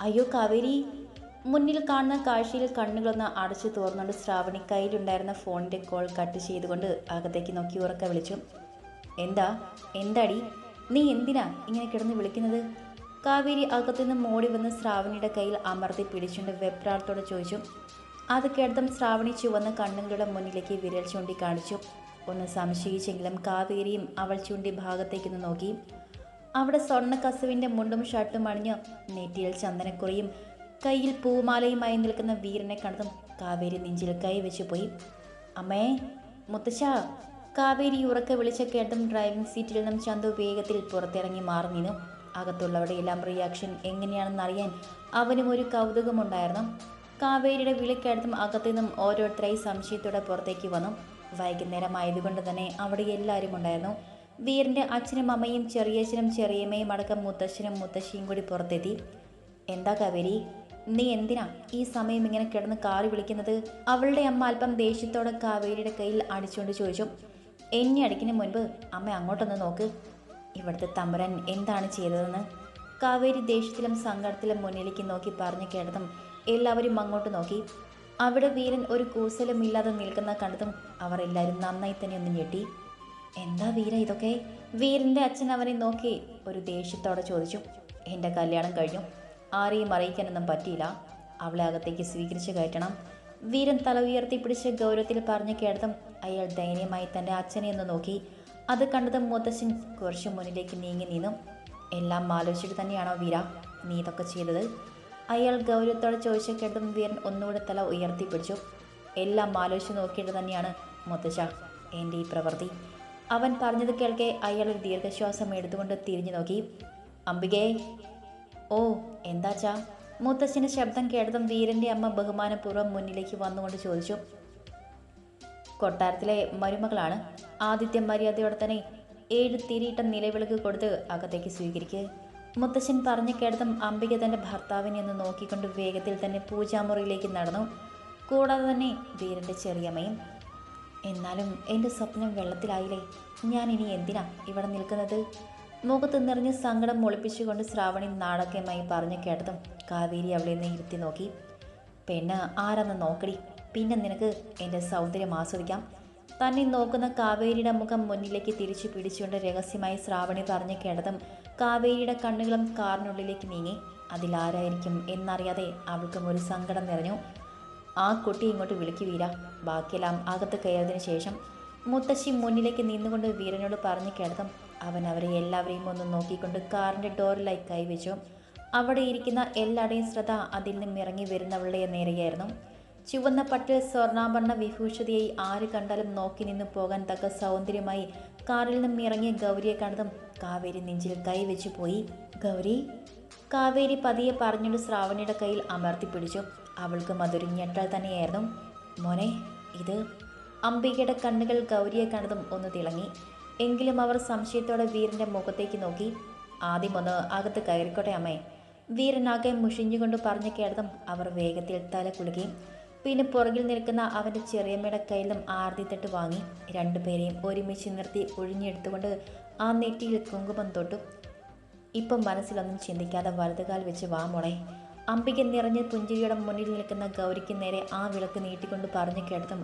അയ്യോ കാവേരി മുന്നിൽ കാണുന്ന കാഴ്ചയിൽ കണ്ണുകളൊന്ന് അടച്ചു തോർന്നുകൊണ്ട് ശ്രാവണി കയ്യിലുണ്ടായിരുന്ന ഫോണിന്റെ കോൾ കട്ട് ചെയ്തുകൊണ്ട് അകത്തേക്ക് നോക്കി ഉറക്കെ വിളിച്ചു. എന്താ? എന്താടി? നീ എന്തിനാ ഇങ്ങനെ കിടന്ന് വിളിക്കുന്നത്? കാവേരി അകത്തുനിന്ന് മോടി വന്ന് ശ്രാവണിയുടെ കയ്യിൽ അമർത്തി പിടിച്ചുകൊണ്ട് വെപ്രാളത്തോടെ ചോദിച്ചു. അത് കേട്ടതും ശ്രാവണി ചുവന്ന കണ്ണുകളുടെ മുന്നിലേക്ക് വിരൽ ചൂണ്ടി കാണിച്ചു ഒന്ന് സംശയിച്ചെങ്കിലും കാവേരിയും അവൾ ചൂണ്ടി ഭാഗത്തേക്കൊന്ന് നോക്കി. അവിടെ സ്വർണ കസുവിന്റെ മുണ്ടും ഷർട്ടും അണിഞ്ഞ് നെറ്റിയിൽ ചന്ദനക്കുറിയും കയ്യിൽ പൂമാലയുമായി നിൽക്കുന്ന വീരനെ കണ്ടതും കാവേരി നെഞ്ചിൽ വെച്ച് പോയി. അമ്മേ മുത്തശ്ശ കാവേരി ഉറക്കെ വിളിച്ച കേട്ടും ഡ്രൈവിംഗ് സീറ്റിൽ നിന്നും ചന്തു വേഗത്തിൽ പുറത്തിറങ്ങി മാറി നിന്നു. അകത്തുള്ളവരുടെ എല്ലാം റിയാക്ഷൻ എങ്ങനെയാണെന്ന് അറിയാൻ അവനും ഒരു കൗതുകമുണ്ടായിരുന്നു കാവേരിയുടെ വിളിക്കടുത്തും അകത്തു നിന്നും ഓരോരുത്തരായി സംശയത്തോടെ പുറത്തേക്ക് വന്നു. വൈകുന്നേരം ആയതുകൊണ്ട് തന്നെ അവിടെ എല്ലാവരും ഉണ്ടായിരുന്നു. വീറിന്റെ അച്ഛനും അമ്മയും ചെറിയച്ഛനും ചെറിയമ്മയും അടക്കം മുത്തശ്ശനും മുത്തശ്ശിയും കൂടി പുറത്തെത്തി. എന്താ കാവേരി? നീ എന്തിനാ ഈ സമയം ഇങ്ങനെ കിടന്ന് കാറി വിളിക്കുന്നത്? അവളുടെ അമ്മ അല്പം ദേഷ്യത്തോടെ കാവേരിയുടെ കയ്യിൽ അടിച്ചുകൊണ്ട് ചോദിച്ചു. എന്നെ അടിക്കുന്ന മുൻപ് അമ്മ അങ്ങോട്ടൊന്ന് നോക്ക്. ഇവിടുത്തെ തമ്പുരാൻ എന്താണ് ചെയ്തതെന്ന്? കാവേരി ദേഷ്യത്തിലും സങ്കടത്തിലും മുന്നിലേക്ക് നോക്കി പറഞ്ഞു കേട്ടതും എല്ലാവരും അങ്ങോട്ട് നോക്കി. അവിടെ വീരൻ ഒരു കൂസലും ഇല്ലാതെ നിൽക്കുന്ന കണ്ടതും അവർ എല്ലാവരും നന്നായി തന്നെ ഒന്ന് ഞെട്ടി. എന്താ വീര ഇതൊക്കെ? വീരന്റെ അച്ഛൻ അവനെ നോക്കി ഒരു ദേഷ്യത്തോടെ ചോദിച്ചു. എന്റെ കല്യാണം കഴിഞ്ഞു. ആരെയും അറിയിക്കാനൊന്നും പറ്റിയില്ല. അവളെ അകത്തേക്ക് സ്വീകരിച്ചു കയറ്റണം. വീരൻ തല ഉയർത്തി പിടിച്ച് ഗൗരവത്തിൽ പറഞ്ഞു കേട്ടതും അയാൾ ദയനീയമായി തന്റെ അച്ഛനെ ഒന്ന് നോക്കി. അത് കണ്ടതും മുത്തശ്ശൻ കുറച്ച് മുന്നിലേക്ക് നീങ്ങി നിന്നു. എല്ലാം ആലോചിച്ചിട്ട് തന്നെയാണോ വീര നീ ഇതൊക്കെ ചെയ്തത്? അയാൾ ഗൗരവത്തോടെ ചോദിച്ച കേട്ടതും വീരൻ ഒന്നുകൂടെ തല ഉയർത്തിപ്പിടിച്ചു എല്ലാം ആലോചിച്ച് നോക്കിയിട്ട് തന്നെയാണ് മുത്തശ്ശ എന്റെ ഈ പ്രവൃത്തി. അവൻ പറഞ്ഞത് കേൾക്കെ അയാൾ ഒരു ദീർഘശ്വാസം എടുത്തുകൊണ്ട് തിരിഞ്ഞു നോക്കി. അംബികേ ഓ എന്താച്ചാ മുത്തശ്ശിന്റെ ശബ്ദം കേട്ടതും വീരന്റെ അമ്മ ബഹുമാനപൂർവം മുന്നിലേക്ക് വന്നുകൊണ്ട് ചോദിച്ചു. കൊട്ടാരത്തിലെ മരുമകളാണ്. ആദിത്യ മര്യാദയോടെ തന്നെ ഏഴ് തിരിയിട്ട നിലവിളക്ക് കൊടുത്ത് അകത്തേക്ക് സ്വീകരിക്കുക മുത്തശ്ശൻ പറഞ്ഞു കേട്ടതും അംബിക തന്റെ ഭർത്താവിനെ ഒന്ന് നോക്കിക്കൊണ്ട് വേഗത്തിൽ തന്നെ പൂജാമുറിയിലേക്ക് നടന്നു. കൂടാതെ തന്നെ വീരന്റെ ചെറിയമ്മയും എന്നാലും എന്റെ സ്വപ്നം വെള്ളത്തിലായില്ലേ? ഞാൻ ഇനി എന്തിനാ ഇവിടെ നിൽക്കുന്നത്? മുഖത്ത് നിറഞ്ഞ് സങ്കടം മുളിപ്പിച്ചുകൊണ്ട് ശ്രാവണി നാടകമായി പറഞ്ഞു കേട്ടതും കാവേരി അവളെ നിന്ന് ഇരുത്തി നോക്കി. പെണ്ണ് ആരാന്ന് നോക്കടി. പിന്നെ നിനക്ക് എന്റെ സൗന്ദര്യം ആസ്വദിക്കാം. തന്നെ നോക്കുന്ന കാവേരിയുടെ മുഖം മുന്നിലേക്ക് തിരിച്ചു പിടിച്ചുകൊണ്ട് രഹസ്യമായി ശ്രാവണി പറഞ്ഞു കേട്ടതും കാവേരിയുടെ കണ്ണുകളും കാറിനുള്ളിലേക്ക് നീങ്ങി. അതിലാരായിരിക്കും എന്നറിയാതെ അവൾക്കും ഒരു സങ്കടം നിറഞ്ഞു. ആ കുട്ടി ഇങ്ങോട്ട് വിളിക്കു വീര. ബാക്കിയെല്ലാം അകത്ത് കയറിയതിനു ശേഷം മുത്തശ്ശി മുന്നിലേക്ക് നിന്നുകൊണ്ട് വീരനോട് പറഞ്ഞു കേട്ടതും അവൻ അവരെ എല്ലാവരെയും ഒന്ന് നോക്കിക്കൊണ്ട് കാറിന്റെ ഡോറിലായി കൈവച്ചു. അവിടെ ഇരിക്കുന്ന എല്ലാവരുടെയും ശ്രദ്ധ അതിൽ നിന്നും ഇറങ്ങി വരുന്നവളുടെ നേരെയായിരുന്നു. ചുവന്ന പട്ടിൽ സ്വർണാഭരണ വിഭൂഷിതയായി ആര് കണ്ടാലും നോക്കി നിന്ന് പോകാൻ തക്ക സൗന്ദര്യമായി കാറിൽ നിന്നും ഇറങ്ങിയ ഗൗരിയെ കണ്ടതും കാവേരി നെഞ്ചിൽ കൈവച്ചു പോയി. ഗൗരി? കാവേരി പതിയെ പറഞ്ഞുകൊണ്ട് ശ്രാവണിയുടെ കയ്യിൽ അമർത്തി പിടിച്ചു. അവൾക്കും അതൊരു ഞെട്ടൽ തന്നെയായിരുന്നു. മോനെ ഇത് അംബികയുടെ കണ്ണുകൾ ഗൗരിയെ കണ്ടതും ഒന്ന് തിളങ്ങി. എങ്കിലും അവർ സംശയത്തോടെ വീരന്റെ മുഖത്തേക്ക് നോക്കി. ആദ്യം ഒന്ന് അകത്ത് കയറിക്കോട്ടെ അമ്മേ. വീരനാകെ മുഷിഞ്ഞുകൊണ്ട് പറഞ്ഞു കേട്ടതും അവർ വേഗത്തിൽ തല കുലുകയും പിന്നെ പുറകിൽ നിൽക്കുന്ന അവന്റെ ചെറിയമ്മയുടെ കയ്യിലും ആർത്തിത്തട്ട് വാങ്ങി. രണ്ടുപേരെയും ഒരുമിച്ച് നിർത്തി ഒഴിഞ്ഞെടുത്തുകൊണ്ട് ആ നെറ്റിയിൽ കുങ്കുമം തൊട്ടു. ഇപ്പം മനസ്സിലൊന്നും ചിന്തിക്കാതെ വലതുകാൽ വെച്ച് വാ അംബിക നിറഞ്ഞ പുഞ്ചിരിയുടെ മുന്നിൽ നിൽക്കുന്ന ഗൗരിക്ക് നേരെ ആ വിളക്ക് നീട്ടിക്കൊണ്ട് പറഞ്ഞു കേട്ടതും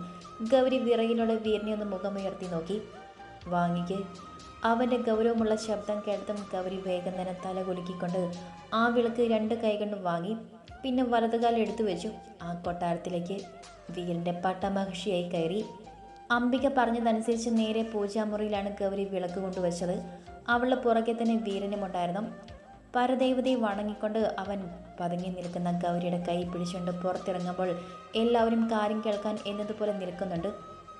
ഗൗരി വിറയിലൂടെ വീരനെ ഒന്ന് മുഖമുയർത്തി നോക്കി. വാങ്ങിക്ക്. അവന്റെ ഗൗരവമുള്ള ശബ്ദം കേട്ടതും ഗൗരി വേഗം തന്നെ തല കുലുക്കിക്കൊണ്ട് ആ വിളക്ക് രണ്ട് കൈകൊണ്ട് വാങ്ങി. പിന്നെ വലതുകാലം എടുത്തു വെച്ചു. ആ കൊട്ടാരത്തിലേക്ക് വീരന്റെ പട്ടമഹർഷിയായി കയറി. അംബിക പറഞ്ഞതനുസരിച്ച് നേരെ പൂജാമുറിയിലാണ് ഗൗരി വിളക്ക് കൊണ്ടുവച്ചത്. അവളുടെ പുറകെ തന്നെ വീരനുമുണ്ടായിരുന്നു. പരദേവതയെ വണങ്ങിക്കൊണ്ട് അവൻ പതുങ്ങി നിൽക്കുന്ന ഗൗരിയുടെ കൈ പിടിച്ചുകൊണ്ട് പുറത്തിറങ്ങുമ്പോൾ എല്ലാവരും കാര്യം കേൾക്കാൻ എന്നതുപോലെ നിൽക്കുന്നുണ്ട്.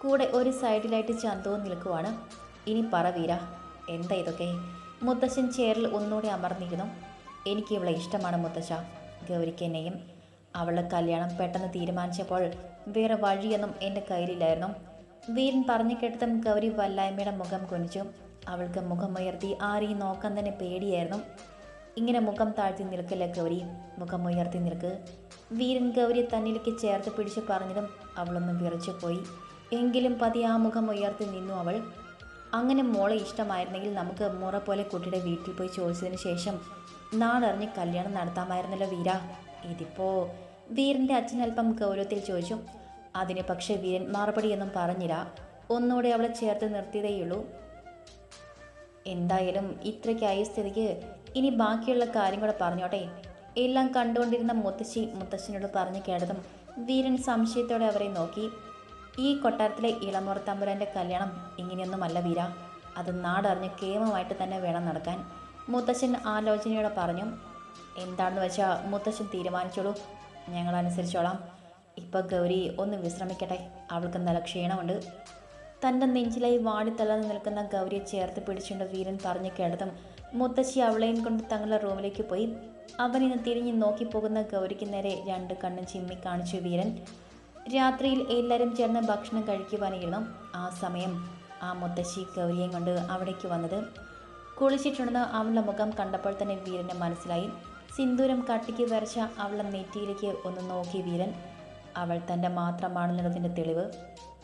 കൂടെ ഒരു സൈഡിലായിട്ട് ചന്തവും നിൽക്കുവാണ്. ഇനി പറ വീര എന്താ ഇതൊക്കെ? മുത്തശ്ശൻ ചേറിൽ ഒന്നുകൂടി അമർന്നിരുന്നു. എനിക്ക് ഇവളെ ഇഷ്ടമാണ് മുത്തശ്ശ. ഗൗരിക്ക് എന്നെയും അവളുടെ കല്യാണം പെട്ടെന്ന് തീരുമാനിച്ചപ്പോൾ വേറെ വഴിയൊന്നും എന്റെ കയ്യിലില്ലായിരുന്നു. വീരൻ പറഞ്ഞു കേട്ടതും ഗൗരി വല്ലായ്മയുടെ മുഖം കുനിച്ചു. അവൾക്ക് മുഖമുയർത്തി ആരെയും നോക്കാൻ തന്നെ പേടിയായിരുന്നു. ഇങ്ങനെ മുഖം താഴ്ത്തി നിൽക്കില്ല ഗൗരി? മുഖം ഉയർത്തി നിൽക്ക്. വീരൻ ഗൗരി തന്നിലേക്ക് ചേർത്ത് പിടിച്ച് പറഞ്ഞതും അവളൊന്ന് വിറച്ചു പോയി. എങ്കിലും പതി ആ മുഖം ഉയർത്തി നിന്നു അവൾ. അങ്ങനെ മോളെ ഇഷ്ടമായിരുന്നെങ്കിൽ നമുക്ക് മുറ പോലെ കുട്ടിയുടെ വീട്ടിൽ പോയി ചോദിച്ചതിന് ശേഷം നാടറിഞ്ഞ് കല്യാണം നടത്താമായിരുന്നല്ലോ വീര. ഇതിപ്പോ വീരന്റെ അച്ഛൻ അല്പം ഗൗരവത്തിൽ ചോദിച്ചു. അതിന് പക്ഷേ വീരൻ മറുപടിയൊന്നും പറഞ്ഞില്ല. ഒന്നുകൂടെ അവളെ ചേർത്ത് നിർത്തിയതേയുള്ളൂ. എന്തായാലും ഇത്രയ്ക്കായ സ്ഥിതിക്ക് ഇനി ബാക്കിയുള്ള കാര്യം കൂടെ പറഞ്ഞോട്ടെ. എല്ലാം കണ്ടുകൊണ്ടിരുന്ന മുത്തശ്ശി മുത്തശ്ശനോട് പറഞ്ഞു കേട്ടതും വീരൻ സംശയത്തോടെ അവരെ നോക്കി. ഈ കൊട്ടാരത്തിലെ ഇളമുറ കല്യാണം ഇങ്ങനെയൊന്നുമല്ല വീര. അത് നാടറിഞ്ഞ് കേമമായിട്ട് തന്നെ വേണം നടക്കാൻ. മുത്തശ്ശൻ ആലോചനയോടെ പറഞ്ഞു എന്താണെന്ന് വെച്ചാൽ മുത്തശ്ശൻ തീരുമാനിച്ചോളൂ. ഞങ്ങൾ അനുസരിച്ചോളാം ഇപ്പം ഗൗരി ഒന്ന് വിശ്രമിക്കട്ടെ. അവൾക്ക് നല്ല ക്ഷീണമുണ്ട്. തന്റെ നെഞ്ചിലായി വാടിത്തളർന്ന് നിൽക്കുന്ന ഗൗരിയെ ചേർത്ത് പിടിച്ചുകൊണ്ട് വീരൻ പറഞ്ഞു കേട്ടതും മുത്തശ്ശി അവളെയും കൊണ്ട് തങ്ങളുടെ റൂമിലേക്ക് പോയി. അവനിന്ന് തിരിഞ്ഞ് നോക്കിപ്പോകുന്ന ഗൗരിക്ക് നേരെ രണ്ട് കണ്ണും ചിമ്മി കാണിച്ചു വീരൻ. രാത്രിയിൽ എല്ലാവരും ചേർന്ന് ഭക്ഷണം കഴിക്കുവാനായിരുന്നു ആ സമയം ആ മുത്തശ്ശി ഗൗരിയെയും കൊണ്ട് അവിടേക്ക് വന്നത്. കുളിച്ചിട്ടുണ്ടെന്ന് അവളുടെ മുഖം കണ്ടപ്പോൾ തന്നെ വീരന് മനസ്സിലായി. സിന്ദൂരം കട്ടിക്ക് വരച്ച അവളുടെ നെറ്റിയിലേക്ക് ഒന്ന് നോക്കി വീരൻ. അവൾ തന്റെ മാത്രമാണെന്നുള്ളതിന്റെ തെളിവ്.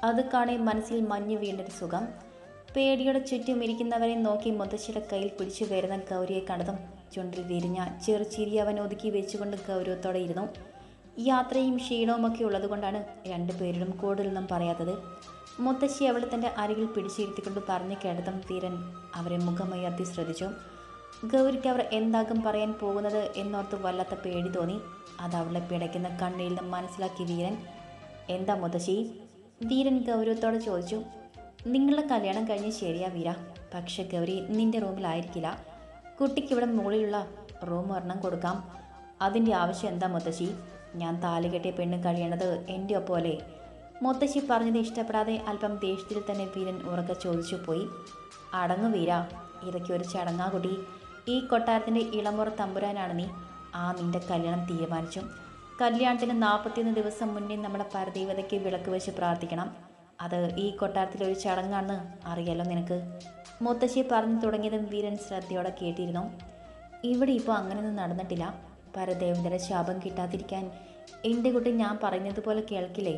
അത് കാണേ മനസ്സിൽ മഞ്ഞ് വീണ്ടൊരു സുഖം. പേടിയുടെ ചുറ്റും ഇരിക്കുന്നവരെ നോക്കി മുത്തശ്ശിയുടെ കയ്യിൽ പിടിച്ചു വരുന്ന ഗൗരിയെ കണ്ടതും ചുണ്ടിൽ വിരിഞ്ഞ ചെറുചിരി അവൻ ഒതുക്കി വെച്ചുകൊണ്ട് ഗൗരവത്തോടെ ഇരുന്നു. യാത്രയും ക്ഷീണവുമൊക്കെ ഉള്ളതുകൊണ്ടാണ് രണ്ടുപേരിലും കൂടുതലൊന്നും പറയാത്തത്. മുത്തശ്ശി അവൾ തന്റെ അരികിൽ പിടിച്ചിരുത്തിക്കൊണ്ട് പറഞ്ഞു കേട്ടതും വീരൻ അവരെ മുഖമുയർത്തി ശ്രദ്ധിച്ചു. ഗൗരിക്ക് അവർ എന്താകും പറയാൻ പോകുന്നത് എന്നോർത്ത് വല്ലാത്ത പേടി തോന്നി. അത് അവളെ പിടയ്ക്കുന്ന കണ്ണിൽ നിന്നും മനസ്സിലാക്കി വീരൻ എന്താ മുത്തശ്ശി? വീരൻ ഗൗരവത്തോടെ ചോദിച്ചു. നിങ്ങളുടെ കല്യാണം കഴിഞ്ഞ് ശരിയാ വീര. പക്ഷെ ഗൗരി നിന്റെ റൂമിലായിരിക്കില്ല കുട്ടിക്ക് ഇവിടെ മുകളിലുള്ള റൂം ഒരെണ്ണം കൊടുക്കാം. അതിന്റെ ആവശ്യം എന്താ മുത്തശ്ശി? ഞാൻ താലി കെട്ടിയ പെണ്ണ് കഴിയേണ്ടത് എന്റെ ഒപ്പമല്ലേ? മുത്തശ്ശി പറഞ്ഞത് ഇഷ്ടപ്പെടാതെ അല്പം ദേഷ്യത്തിൽ തന്നെ വീരൻ ഉറക്കെ ചോദിച്ചു പോയി. അടങ്ങു വീര. ഇതൊക്കെ ഒരു ചടങ്ങാ കുട്ടി. ഈ കൊട്ടാരത്തിന്റെ ഇളമുറ തമ്പുരാനാണ് നീ. ആ നിന്റെ കല്യാണം തീരുമാനിച്ചു. കല്യാണത്തിന് നാൽപ്പത്തിയൊന്ന് ദിവസം മുന്നേ നമ്മുടെ പരദേവതയ്ക്ക് വിളക്ക് വെച്ച് പ്രാർത്ഥിക്കണം. അത് ഈ കൊട്ടാരത്തിലെ ഒരു ചടങ്ങാണെന്ന് അറിയാലോ നിനക്ക്? മുത്തശ്ശി പറഞ്ഞു തുടങ്ങിയതും വീരൻ ശ്രദ്ധയോടെ കേട്ടിരുന്നു. ഇവിടെ ഇപ്പോൾ അങ്ങനെയൊന്നും നടന്നിട്ടില്ല. പരദേവതയുടെ ശാപം കിട്ടാതിരിക്കാൻ എന്റെ കുട്ടി ഞാൻ പറഞ്ഞതുപോലെ പോലെ കേൾക്കില്ലേ?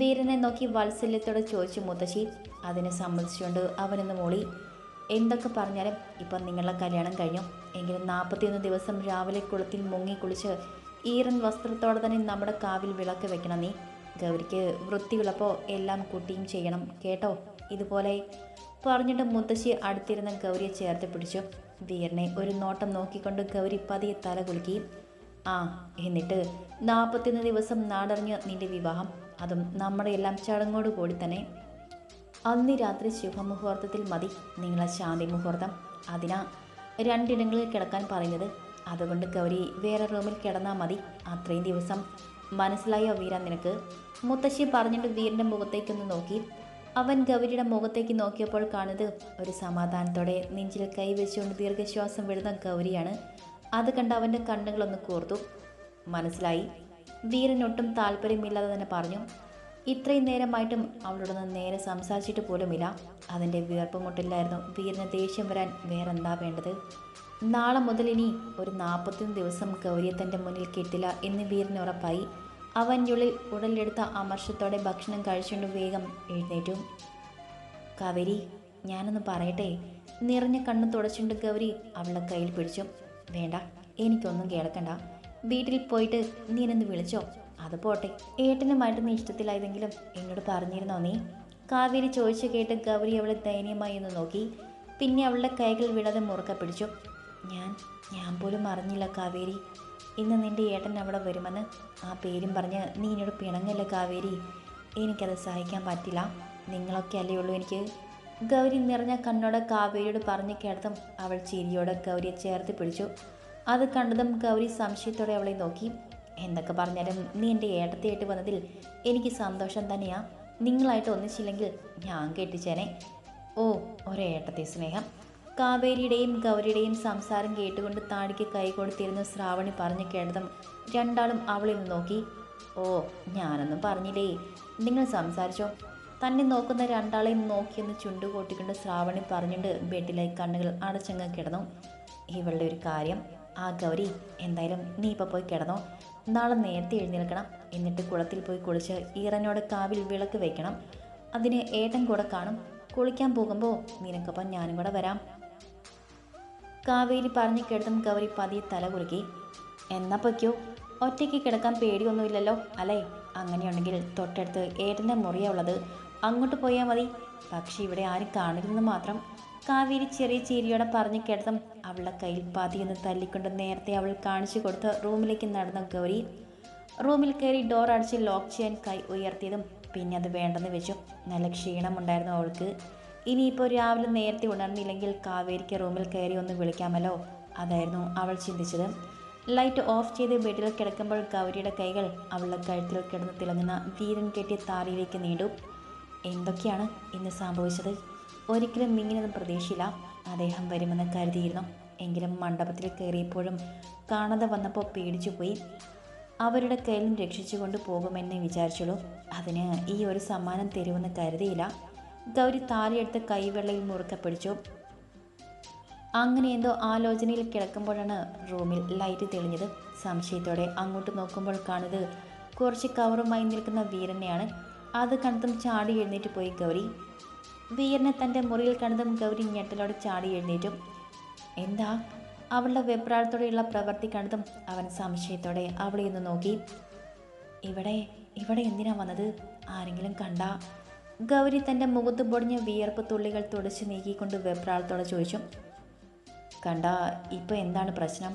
വീരനെ നോക്കി വാത്സല്യത്തോടെ ചോദിച്ചു മുത്തശ്ശി. അതിനെ സമ്മതിച്ചുകൊണ്ട് അവനൊന്ന് മൂളി. എന്തൊക്കെ പറഞ്ഞാലും ഇപ്പം നിങ്ങളുടെ കല്യാണം കഴിഞ്ഞു. എങ്കിലും നാൽപ്പത്തിയൊന്ന് ദിവസം രാവിലെ കുളത്തിൽ മുങ്ങി കുളിച്ച് ഈറൻ വസ്ത്രത്തോടെ തന്നെ നമ്മുടെ കാവിൽ വിളക്ക് വെക്കണം നീ. ഗൗരിക്ക് വൃത്തിയുള്ളപ്പോൾ എല്ലാം കുട്ടിയും ചെയ്യണം കേട്ടോ? ഇതുപോലെ പറഞ്ഞിട്ട് മുത്തശ്ശി അടുത്തിരുന്ന ഗൗരിയെ ചേർത്ത് പിടിച്ചു. വീരനെ ഒരു നോട്ടം നോക്കിക്കൊണ്ട് ഗൗരി പതിയെ തല കുലുക്കി ആ എന്നിട്ട് നാൽപ്പത്തിയൊന്ന് ദിവസം നാടറിഞ്ഞ നിന്റെ വിവാഹം. അതും നമ്മുടെ എല്ലാം ചടങ്ങോട് കൂടി തന്നെ. അന്ന് രാത്രി ശുഭമുഹൂർത്തത്തിൽ മതി നിങ്ങളെ ശാന്തി മുഹൂർത്തം. അതിനാ രണ്ടിടങ്ങളിൽ കിടക്കാൻ പറയുന്നത്. അതുകൊണ്ട് ഗൗരി വേറെ റൂമിൽ കിടന്നാൽ മതി. അത്രയും ദിവസം മനസ്സിലായോ വീര നിനക്ക്? മുത്തശ്ശി പറഞ്ഞിട്ട് വീരന്റെ മുഖത്തേക്കൊന്ന് നോക്കി. അവൻ ഗൗരിയുടെ മുഖത്തേക്ക് നോക്കിയപ്പോൾ കാണുന്നത് ഒരു സമാധാനത്തോടെ നെഞ്ചിൽ കൈവച്ചുകൊണ്ട് ദീർഘശ്വാസം വിടുന്ന ഗൗരിയാണ്. അത് കണ്ട് അവന്റെ കണ്ണുകളൊന്ന് കോർത്തു. മനസ്സിലായി. വീരൻ ഒട്ടും താല്പര്യമില്ലാതെ തന്നെ പറഞ്ഞു. ഇത്രയും നേരമായിട്ടും അവളോടൊന്ന് നേരെ സംസാരിച്ചിട്ട് പോലുമില്ല. അതിന്റെ വീർപ്പ് മുട്ടില്ലായിരുന്നു വീരന് ദേഷ്യം വരാൻ വേറെന്താ വേണ്ടത്? നാളെ മുതൽ ഇനി ഒരു നാൽപ്പത്തൊന്ന് ദിവസം ഗൗരിയെ തന്റെ മുന്നിൽ കിട്ടില്ല എന്ന് വീരന് ഉറപ്പായി. അവന്റെ ഉള്ളിൽ ഉടലെടുത്ത അമർഷത്തോടെ ഭക്ഷണം കഴിച്ചുകൊണ്ട് വേഗം എഴുന്നേറ്റു. കവരി ഞാനൊന്ന് പറയട്ടെ? നിറഞ്ഞ കണ്ണു തുടച്ചുകൊണ്ട് ഗൗരി അവളെ കയ്യിൽ പിടിച്ചു. വേണ്ട എനിക്കൊന്നും കേൾക്കണ്ട. വീട്ടിൽ പോയിട്ട് നീനൊന്ന് വിളിച്ചോ? അത് പോട്ടെ. ഏട്ടനുമായിട്ട് നീ ഇഷ്ടത്തിലായതെങ്കിലും എന്നോട് പറഞ്ഞിരുന്നോ നീ? കാവേരി ചോദിച്ചു കേട്ട് ഗൗരി അവളെ ദയനീയമായി ഒന്ന് നോക്കി. പിന്നെ അവളുടെ കൈകൾ വിടാതെ മുറുക്ക പിടിച്ചു. ഞാൻ ഞാൻ പോലും അറിഞ്ഞില്ല കാവേരി. ഇന്ന് നിന്റെ ഏട്ടൻ അവിടെ വരുമെന്ന് ആ പേരും പറഞ്ഞ് നീ എന്നോട് പിണങ്ങല്ലേ കാവേരി? എനിക്കത് സഹിക്കാൻ പറ്റില്ല. നിങ്ങളൊക്കെ അല്ലേ ഉള്ളൂ എനിക്ക്. ഗൗരി നിറഞ്ഞ കണ്ണോടെ കാവേരിയോട് പറഞ്ഞു കേട്ടതും അവൾ ചിരിയോടെ ഗൗരിയെ ചേർത്ത് പിടിച്ചു. അത് കണ്ടതും ഗൗരി സംശയത്തോടെ അവളെ നോക്കി. എന്തൊക്കെ പറഞ്ഞാലും നീ എന്റെ ഏട്ടത്തെയായിട്ട് വന്നതിൽ എനിക്ക് സന്തോഷം തന്നെയാണ് നിങ്ങളായിട്ട് ഒന്നിച്ചില്ലെങ്കിൽ ഞാൻ കെട്ടിച്ചേനെ. ഓ ഒരേട്ടത്തെ സ്നേഹം. കാവേരിയുടെയും ഗൗരിയുടെയും സംസാരം കേട്ടുകൊണ്ട് താടിക്ക് കൈ കൊടുത്തിരുന്ന ശ്രാവണി പറഞ്ഞു കേട്ടതും രണ്ടാളും അവളിൽ നോക്കി ഓ ഞാനൊന്നും പറഞ്ഞില്ലേ? നിങ്ങൾ സംസാരിച്ചോ. തന്നെ നോക്കുന്ന രണ്ടാളെയും നോക്കിയെന്ന് ചുണ്ടു കൂട്ടിക്കൊണ്ട് ശ്രാവണി പറഞ്ഞുകൊണ്ട് ബെഡിലായി കണ്ണുകൾ അടച്ചങ്ങ് കിടന്നു. ഇവളുടെ ഒരു കാര്യം. ആ ഗൗരി എന്തായാലും നീ ഇപ്പോൾ പോയി കിടന്നോ. നാളെ നേരത്തെ എഴുന്നേൽക്കണം. എന്നിട്ട് കുളത്തിൽ പോയി കുളിച്ച് ഈറനോട് കാവിൽ വിളക്ക് വയ്ക്കണം അതിന് ഏട്ടൻ കൂടെ കാണും. കുളിക്കാൻ പോകുമ്പോൾ നിനക്കൊപ്പം ഞാനും കൂടെ വരാം. കാവേരി പറഞ്ഞു കേട്ടതും ഗൗരി പതിയെ തല കുലുക്കി. എന്നാ പൊയ്ക്കോ ഒറ്റയ്ക്ക് കിടക്കാൻ പേടിയൊന്നുമില്ലല്ലോ അല്ലേ? അങ്ങനെയുണ്ടെങ്കിൽ തൊട്ടടുത്ത് ഏട്ടന്റെ മുറിയുള്ളത് അങ്ങോട്ട് പോയാൽ മതി. പക്ഷെ ഇവിടെ ആരും കാണരുതെന്ന് മാത്രം കാവേരി ചെറിയ ചീരിയോടെ പറഞ്ഞു കേട്ടതും അവളുടെ കയ്യിൽ പതിയെന്ന് തല്ലിക്കൊണ്ട് നേരത്തെ അവൾ കാണിച്ചു കൊടുത്ത് റൂമിലേക്ക് നടന്ന ഗൗരി. റൂമിൽ കയറി ഡോർ അടച്ച് ലോക്ക് ചെയ്യാൻ കൈ ഉയർത്തിയതും പിന്നെ അത് വേണ്ടെന്ന് വെച്ചു. നല്ല ക്ഷീണമുണ്ടായിരുന്നു അവൾക്ക്. ഇനിയിപ്പോൾ രാവിലെ നേരത്തെ ഉണർന്നില്ലെങ്കിൽ കാവേരിക്ക് റൂമിൽ കയറി ഒന്ന് വിളിക്കാമല്ലോ. അതായിരുന്നു അവൾ ചിന്തിച്ചത്. ലൈറ്റ് ഓഫ് ചെയ്ത് ബെഡിൽ കിടക്കുമ്പോൾ ഗൗരിയുടെ കൈകൾ അവളുടെ കഴുത്തിൽ കിടന്ന് തിളങ്ങുന്ന വീരൻ കെട്ടിയ താലിയിലേക്ക് നീണ്ടു. എന്തൊക്കെയാണ് ഇന്ന് സംഭവിച്ചത്? ഒരിക്കലും ഇങ്ങനെയൊന്നും പ്രതീക്ഷയില്ല. അദ്ദേഹം വരുമെന്ന് കരുതിയിരുന്നു. എങ്കിലും മണ്ഡപത്തിൽ കയറിയപ്പോഴും കാണാതെ വന്നപ്പോൾ പേടിച്ചു പോയി അവരുടെ നിന്ന് രക്ഷിച്ചുകൊണ്ട് പോകുമെന്ന് വിചാരിച്ചുള്ളൂ. അതിന് ഈ ഒരു സമ്മാനം തരുമെന്ന് കരുതിയില്ല. ഗൗരി താലിയെടുത്ത് കൈവെള്ളയിൽ മുറുക്കെ പിടിച്ചു. അങ്ങനെ എന്തോ ആലോചനയിൽ കിടക്കുമ്പോഴാണ് റൂമിൽ ലൈറ്റ് തെളിഞ്ഞത്. സംശയത്തോടെ അങ്ങോട്ട് നോക്കുമ്പോൾ കാണുന്നത് കുറച്ച് കവറുമായി നിൽക്കുന്ന വീരനെയാണ്. അത് കണ്ടതും ചാടി എഴുന്നേറ്റ് പോയി ഗൗരി. വീരനെ തന്റെ മുറിയിൽ കണ്ടതും ഗൗരി ഞെട്ടലോടെ ചാടി എഴുന്നേറ്റും. എന്താ? അവളുടെ വെപ്രാളത്തോടെയുള്ള പ്രവൃത്തി കണ്ടതും അവൻ സംശയത്തോടെ അവളെ ഒന്ന് നോക്കി. ഇവിടെ ഇവിടെ എന്തിനാ വന്നത്? ആരെങ്കിലും കണ്ട? ഗൗരി തന്റെ മുഖത്ത് പൊടിഞ്ഞ വിയർപ്പ് തുള്ളികൾ തുടച്ച് നീക്കിക്കൊണ്ട് വെപ്രാളത്തോടെ ചോദിച്ചു കണ്ട ഇപ്പോൾ എന്താണ് പ്രശ്നം?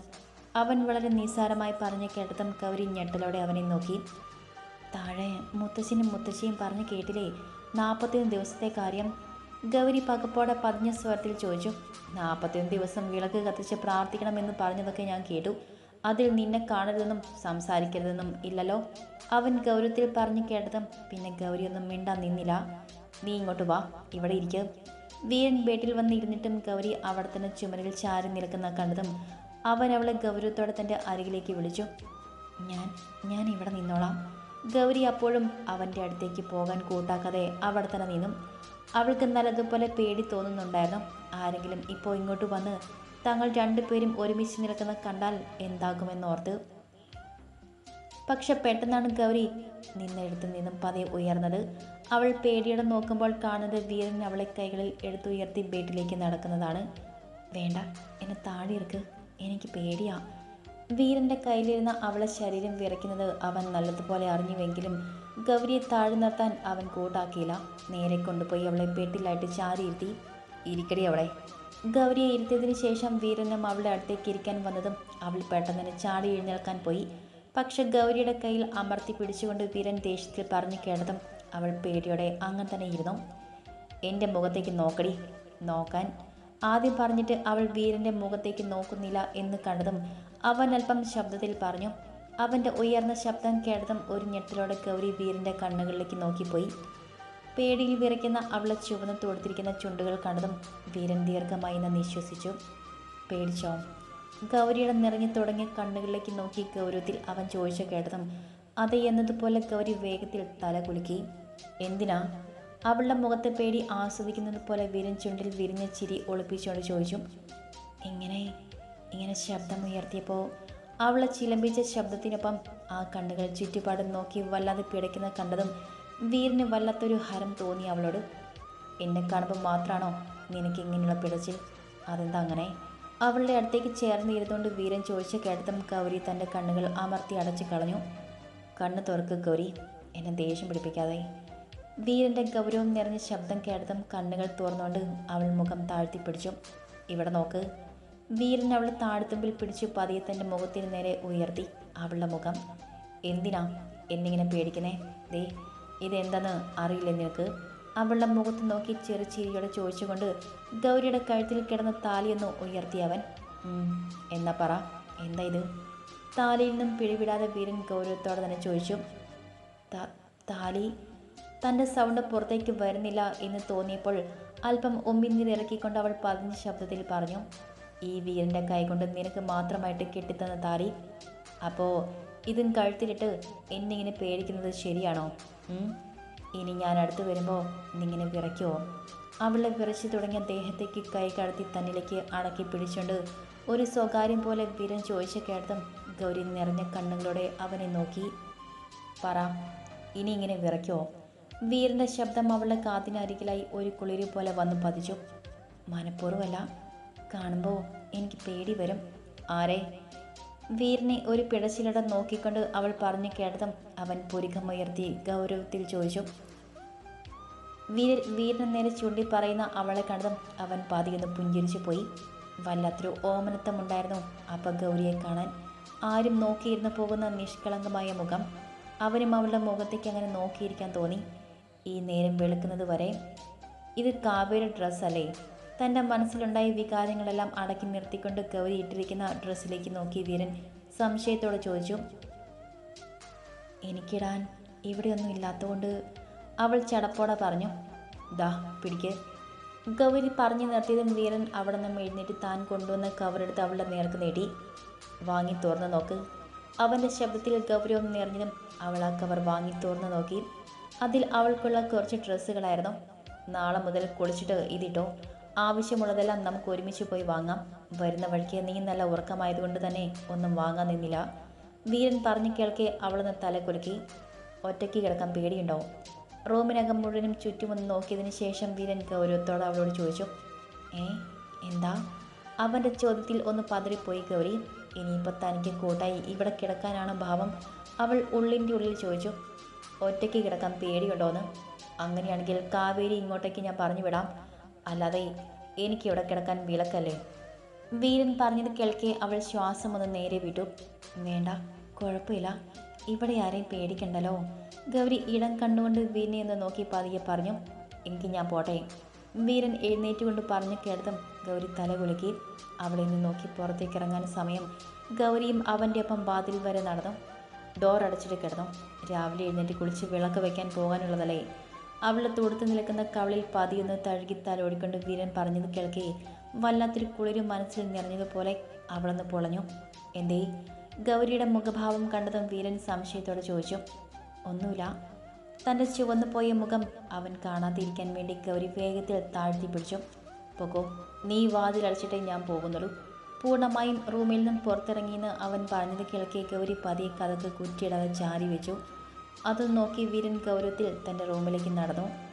അവൻ വളരെ നിസ്സാരമായി പറഞ്ഞു കേട്ടതും ഗൗരി ഞെട്ടലോടെ അവനെ നോക്കി. താഴെ മുത്തശ്ശനും മുത്തശ്ശിയും പറഞ്ഞു കേട്ടില്ലേ നാൽപ്പത്തിയൊന്ന് ദിവസത്തെ കാര്യം? ഗൗരി പകപ്പോടെ പതിഞ്ഞ സ്വരത്തിൽ ചോദിച്ചു നാൽപ്പത്തിയൊന്ന് ദിവസം വിളക്ക് കത്തിച്ച് പ്രാർത്ഥിക്കണമെന്ന് പറഞ്ഞതൊക്കെ ഞാൻ കേട്ടു. അതിൽ നിന്നെ കാണരുതെന്നും സംസാരിക്കരുതെന്നും ഇല്ലല്ലോ. അവൻ ഗൗരവത്തിൽ പറഞ്ഞു കേട്ടതും പിന്നെ ഗൗരിയൊന്നും മിണ്ടാൻ നിന്നില്ല. നീ ഇങ്ങോട്ട് വാ ഇവിടെ ഇരിക്കുക വീരൻ ബേട്ടിൽ വന്ന് ഇരുന്നിട്ടും ഗൗരി അവിടെ തന്നെ ചുമരിൽ ചാരി നിൽക്കുന്ന കണ്ടതും അവൻ അവളെ ഗൗരവത്തോടെ തന്റെ അരികിലേക്ക് വിളിച്ചു. ഞാൻ ഞാൻ ഇവിടെ നിന്നോളാം. ഗൗരി അപ്പോഴും അവന്റെ അടുത്തേക്ക് പോകാൻ കൂട്ടാക്കാതെ അവിടെ തന്നെ നിന്നും. അവൾക്ക് നല്ലതുപോലെ പേടി തോന്നുന്നുണ്ടായിരുന്നു. ആരെങ്കിലും ഇപ്പോൾ ഇങ്ങോട്ട് വന്ന് തങ്ങൾ രണ്ടുപേരും ഒരുമിച്ച് നിൽക്കുന്ന കണ്ടാൽ എന്താകുമെന്നോർത്ത് പക്ഷെ പെട്ടെന്നാണ് ഗൗരി നിന്നെടുത്ത് നിന്നും പതിയെ ഉയർന്നത്. അവൾ പേടിയോടെ നോക്കുമ്പോൾ കാണുന്നത് വീരൻ അവളെ കൈകളിൽ എടുത്തുയർത്തി ബെഡിലേക്ക് നടക്കുന്നതാണ്. വേണ്ട എന്നെ താഴെയിറക്ക് എനിക്ക് പേടിയാ. വീരന്റെ കയ്യിലിരുന്ന അവളെ ശരീരം വിറയ്ക്കുന്നത് അവൻ നല്ലതുപോലെ അറിഞ്ഞുവെങ്കിലും ഗൗരിയെ താഴെ നിർത്താൻ അവൻ കൂട്ടാക്കിയില്ല. നേരെ കൊണ്ടുപോയി അവളെ പേട്ടിലായിട്ട് ചാരിയിരുത്തി. ഇരിക്കടി അവളെ. ഗൗരിയെ ഇരുത്തിയതിനു ശേഷം വീരനും അവളുടെ അടുത്തേക്ക് ഇരിക്കാൻ വന്നതും അവൾ പെട്ടെന്ന് ചാടി എഴുന്നേൽക്കാൻ പോയി. പക്ഷെ ഗൗരിയുടെ കയ്യിൽ അമർത്തി പിടിച്ചുകൊണ്ട് വീരൻ ദേഷ്യത്തിൽ പറഞ്ഞു കേട്ടതും അവൾ പേടിയോടെ അങ്ങനെ തന്നെ ഇരുന്നു. എന്റെ മുഖത്തേക്ക് നോക്കടി നോക്കാൻ. ആദ്യം പറഞ്ഞിട്ട് അവൾ വീരന്റെ മുഖത്തേക്ക് നോക്കുന്നില്ല എന്ന് കണ്ടതും അവൻ അല്പം ശബ്ദത്തിൽ പറഞ്ഞു. അവന്റെ ഉയർന്ന ശബ്ദം കേട്ടതും ഒരു ഞെട്ടലോടെ ഗൗരി വീരന്റെ കണ്ണുകളിലേക്ക് നോക്കിപ്പോയി. പേടിയിൽ വിറയ്ക്കുന്ന അവളെ ചുവന്ന് തൊടുത്തിരിക്കുന്ന ചുണ്ടുകൾ കണ്ടതും വീരൻ ദീർഘമായി എന്ന് നിശ്വസിച്ചു പേടിച്ചോ? ഗൗരിയുടെ നിറഞ്ഞു തുടങ്ങിയ കണ്ണുകളിലേക്ക് നോക്കി ഗൗരവത്തിൽ അവൻ ചോദിച്ചു കേട്ടതും അതെ എന്നതുപോലെ ഗൗരി വേഗത്തിൽ തല കുലുക്കി. എന്തിനാ? അവളുടെ മുഖത്തെ പേടി ആസ്വദിക്കുന്നത് പോലെ വീരൻ ചുണ്ടിൽ വിരിഞ്ഞ ചിരി ഒളിപ്പിച്ചുകൊണ്ട് ചോദിച്ചു. ഇങ്ങനെ ഇങ്ങനെ ശബ്ദം ഉയർത്തിയപ്പോൾ അവളെ ചിലമ്പിച്ച ശബ്ദത്തിനൊപ്പം ആ കണ്ണുകൾ ചുറ്റുപാടും നോക്കി വല്ലാതെ പിടയ്ക്കുന്ന കണ്ടതും വീരന് വല്ലാത്തൊരു ഹരം തോന്നി അവളോട്. എന്നെ കാണുമ്പോൾ മാത്രമാണോ നിനക്ക് ഇങ്ങനെയുള്ള പിടച്ചിൽ? അതെന്താ അങ്ങനെ? അവളുടെ അടുത്തേക്ക് ചേർന്ന് ഇരുന്നുകൊണ്ട് വീരൻ ചോദിച്ച കേട്ടതും ഗൗരി തന്റെ കണ്ണുകൾ അമർത്തി അടച്ചു കളഞ്ഞു. കണ്ണ് തുറക്ക് ഗൗരി എന്നെ ദേഷ്യം പിടിപ്പിക്കാതെ. വീരന്റെ ഗൗരവം നിറഞ്ഞ ശബ്ദം കേട്ടതും കണ്ണുകൾ തുറന്നുകൊണ്ട് അവൾ മുഖം താഴ്ത്തി പിടിച്ചു. ഇവിടെ നോക്ക്. വീരൻ അവളെ താഴ്ത്തുമ്പിൽ പിടിച്ചു പതിയെ തന്റെ മുഖത്തിന് നേരെ ഉയർത്തി അവളുടെ മുഖം. എന്തിനാ? എന്നിങ്ങനെ പേടിക്കണേ ദേ ഇതെന്തെന്ന് അറിയില്ല നിനക്ക്. അവളുടെ മുഖത്ത് നോക്കി ചെറു ചിരിയോടെ ചോദിച്ചുകൊണ്ട് ഗൗരിയുടെ കഴുത്തിൽ കിടന്ന താലിയൊന്ന് ഉയർത്തി അവൻ. "ഉം, എന്നാ പറ എന്താ ഇത്? താലിയിൽ നിന്നും പിടിവിടാതെ വീരൻ ഗൗരവത്തോടെ തന്നെ ചോദിച്ചു. "ത- താലി? തന്റെ സൗണ്ട് പുറത്തേക്ക് വരുന്നില്ല എന്ന് തോന്നിയപ്പോൾ അല്പം ഒമ്മിന്നിറക്കിക്കൊണ്ട് അവൾ പതിഞ്ഞ ശബ്ദത്തിൽ പറഞ്ഞു. ഈ വീരന്റെ കൈകൊണ്ട് നിനക്ക് മാത്രമായിട്ട് കെട്ടിത്തന്ന താലി? അപ്പോൾ ഇതും കഴുത്തിലിട്ട് എന്നിങ്ങനെ പേടിക്കുന്നത് ശരിയാണോ? ഇനി ഞാൻ അടുത്ത് വരുമ്പോൾ നിങ്ങനെ വിറയ്ക്കുമോ അവളെ വിറച്ചു തുടങ്ങിയ ദേഹത്തേക്ക് കൈ കടത്തി തന്നിലേക്ക് അടക്കി പിടിച്ചുകൊണ്ട് ഒരു സ്വകാര്യം പോലെ വിരം ചോദിച്ച കേട്ടതും ഗൗരി നിറഞ്ഞ കണ്ണുകളോടെ അവനെ നോക്കി. പറ ഇനി ഇങ്ങനെ വിറയ്ക്കുമോ വീരന്റെ ശബ്ദം അവളുടെ കാതിനരികിലായി ഒരു കുളിരി പോലെ വന്ന് പതിച്ചു. മനഃപൂർവമല്ല കാണുമ്പോൾ എനിക്ക് പേടി വരും. ആരെ? വീരനെ ഒരു പിടച്ചിലിടം നോക്കിക്കൊണ്ട് അവൾ പറഞ്ഞു കേട്ടതും അവൻ പുരികമുയർത്തി ഗൗരവത്തിൽ ചോദിച്ചു വീര വീരന് നേരെ ചൂണ്ടി പറയുന്ന അവളെ കണ്ടതും അവൻ പതിയൊന്ന് പുഞ്ചിരിച്ചു പോയി. വല്ലാത്തൊരു ഓമനത്വമുണ്ടായിരുന്നു അപ്പം ഗൗരിയെ കാണാൻ. ആരും നോക്കിയിരുന്നു പോകുന്ന നിഷ്കളങ്കമായ മുഖം. അവനും അവളുടെ മുഖത്തേക്ക് അങ്ങനെ നോക്കിയിരിക്കാൻ തോന്നി. ഈ നേരം വെളുക്കുന്നത് വരെ ഇത് കാവ്യയുടെ ഡ്രസ്സല്ലേ? തന്റെ മനസ്സിലുണ്ടായ വികാരങ്ങളെല്ലാം അടക്കി നിർത്തിക്കൊണ്ട് ഗൗരി ഇട്ടിരിക്കുന്ന ഡ്രസ്സിലേക്ക് നോക്കി വീരൻ സംശയത്തോടെ ചോദിച്ചു എനിക്കിടാൻ ഇവിടെയൊന്നും ഇല്ലാത്തതുകൊണ്ട് അവൾ ചടപ്പോടെ പറഞ്ഞു ദാ പിടിക്ക്. ഗൗരി പറഞ്ഞു നിർത്തിയതും വീരൻ അവിടെ നിന്നും എഴുന്നേറ്റ് താൻ കൊണ്ടുവന്ന കവറെടുത്ത് അവളുടെ നേർക്ക് നേടി. വാങ്ങി തുറന്നു നോക്ക്. അവന്റെ ശബ്ദത്തിൽ ഗൗരവം നിറഞ്ഞതും അവൾ ആ കവർ വാങ്ങി തുറന്നു നോക്കി. അതിൽ അവൾക്കുള്ള കുറച്ച് ഡ്രസ്സുകളായിരുന്നു. നാളെ മുതൽ കുളിച്ചിട്ട് ഇതിട്ടോ ആവശ്യമുള്ളതെല്ലാം നമുക്ക് ഒരുമിച്ച് പോയി വാങ്ങാം. വരുന്ന വഴിക്ക് നീ നല്ല ഉറക്കമായതുകൊണ്ട് തന്നെ ഒന്നും വാങ്ങാൻ നിന്നില്ല. വീരൻ പറഞ്ഞു കേൾക്കെ അവളൊന്ന് തല കുലുക്കി ഒറ്റയ്ക്ക് കിടക്കാൻ പേടിയുണ്ടാവും റൂമിനകം മുഴുവനും ചുറ്റുമൊന്ന് നോക്കിയതിന് ശേഷം വീരൻ ഗൗരവത്തോടെ അവളോട് ചോദിച്ചു ഏ എന്താ? അവന്റെ ചോദ്യത്തിൽ ഒന്ന് പതറിപ്പോയി ഗൗരി. ഇനിയിപ്പോൾ തനിക്ക് കൂട്ടായി ഇവിടെ കിടക്കാനാണ് ഭാവം? അവൾ ഉള്ളിന്റെ ഉള്ളിൽ ചോദിച്ചു ഒറ്റയ്ക്ക് കിടക്കാൻ പേടിയുണ്ടോയെന്ന് അങ്ങനെയാണെങ്കിൽ കാവേരി ഇങ്ങോട്ടേക്ക് ഞാൻ പറഞ്ഞു വിടാം. അല്ലാതെ എനിക്കിവിടെ കിടക്കാൻ വിളക്കല്ലേ വീരൻ പറഞ്ഞത് കേൾക്കെ അവൾ ശ്വാസം ഒന്ന് നേരെ വിട്ടു. വേണ്ട കുഴപ്പമില്ല. ഇവിടെ ആരെയും പേടിക്കണ്ടല്ലോ? ഗൗരി ഇടം കണ്ടുകൊണ്ട് വീരനെ ഒന്ന് നോക്കി പതിയെ പറഞ്ഞു എനിക്ക് ഞാൻ പോട്ടെ. വീരൻ എഴുന്നേറ്റുകൊണ്ട് പറഞ്ഞു കേട്ടതും ഗൗരി തല കുലുക്കി. അവളെ നിന്ന് നോക്കി പുറത്തേക്ക് ഇറങ്ങാൻ സമയം ഗൗരിയും അവന്റെ ഒപ്പം വാതിൽ വരെ നടന്നു. ഡോർ അടച്ചിട്ട് കിടന്നു. രാവിലെ എഴുന്നേറ്റ് കുളിച്ച് വിളക്ക് വയ്ക്കാൻ പോകാനുള്ളതല്ലേ? അവളെ തൊടുത്ത് നിൽക്കുന്ന കവളിൽ പതിയൊന്ന് തഴുകി തലോടിക്കൊണ്ട് വീരൻ പറഞ്ഞത് കേൾക്കേ. വല്ലാത്തൊരു കുളിരും മനസ്സിൽ നിറഞ്ഞതുപോലെ അവളൊന്ന് പൊളഞ്ഞു. എന്തേ? ഗൗരിയുടെ മുഖഭാവം കണ്ടതും വീരൻ സംശയത്തോടെ ചോദിച്ചു. ഒന്നുമില്ല. തന്റെ ചുവന്നു പോയ മുഖം അവൻ കാണാതിരിക്കാൻ വേണ്ടി ഗൗരി വേഗത്തിൽ താഴ്ത്തി പിടിച്ചു. പൊക്കോ നീ വാതിൽ വാതിലടച്ചിട്ടേ ഞാൻ പോകുന്നുള്ളൂ. പൂർണമായും റൂമിൽ നിന്നും പുറത്തിറങ്ങിയെന്ന് അവൻ പറഞ്ഞത് കേൾക്കേ ഗൗരി പതിയെ കഥക്ക് കുറ്റിയിടാതെ ചാരി വെച്ചു. അത് നോക്കി വീരൻ ഗൗരവത്തിൽ തന്റെ റൂമിലേക്ക് നടന്നു.